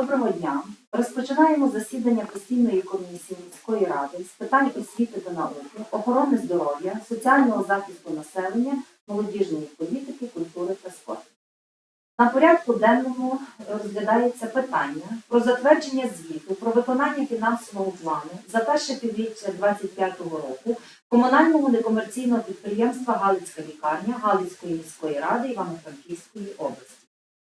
Доброго дня. Розпочинаємо засідання постійної комісії міської ради з питань освіти та науки, охорони здоров'я, соціального захисту населення, молодіжної політики, культури та спорту. На порядку денному розглядається питання про затвердження звіту про виконання фінансового плану за перше півріччя 2025 року комунального некомерційного підприємства Галицька лікарня Галицької міської ради Івано-Франківської області.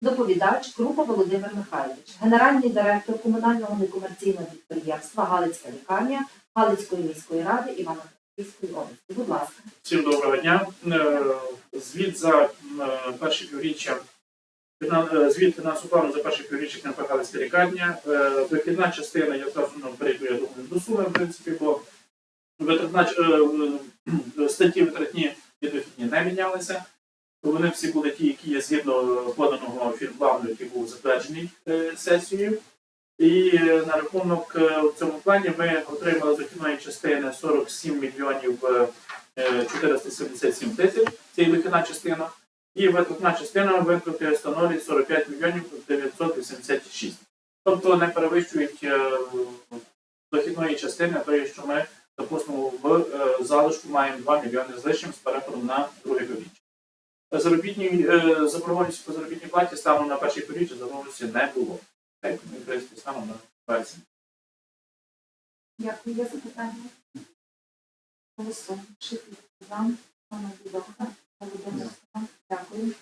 Доповідач Крупа Володимир Михайлович, генеральний директор комунального некомерційного підприємства Галицька лікарня Галицької міської ради Івано-Франківської області. Будь ласка. Всім доброго дня. Е, Звіт за е, перше півріччя е, звіт фінансового плану за перше півріччя КНП Галицька лікарня. Вихідна частина, я зразу ну, перейду, я думаю, до суми, в принципі, бо витратна статті витратні і дохідні не мінялися. Вони всі були ті, які є згідно поданого фінплану, який був затверджений е, сесією. І е, на рахунок е, в цьому плані ми отримали з дохідної частини 47 мільйонів е, е, 477 тисяч. Це є вихідна частина. І витратна частина витрати становить 45 мільйонів 986. Тобто не перевищують дохідної частини, тої, що ми, допустимо, в залишку маємо 2 мільйони з лишнім з переходом на півріччя. Заробітні е, заборгованості по заробітній платі станом на перший півріччя заборгованості не було. Так, ми принципі, станом на вересень. Дякую. Є запитання? Дякую.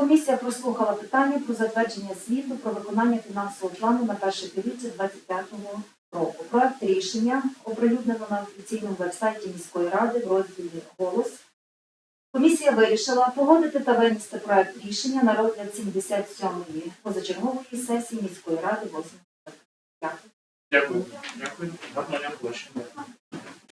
Комісія прослухала питання про затвердження звіту про виконання фінансового плану на перше півріччя 2025 року. Проект рішення оприлюднено на офіційному вебсайті міської ради в розділі Голос. Комісія вирішила погодити та винести проект рішення на розгляд 77-ї позачергової сесії міської ради 8 Дякую. Дякую. Дякую. Побачення.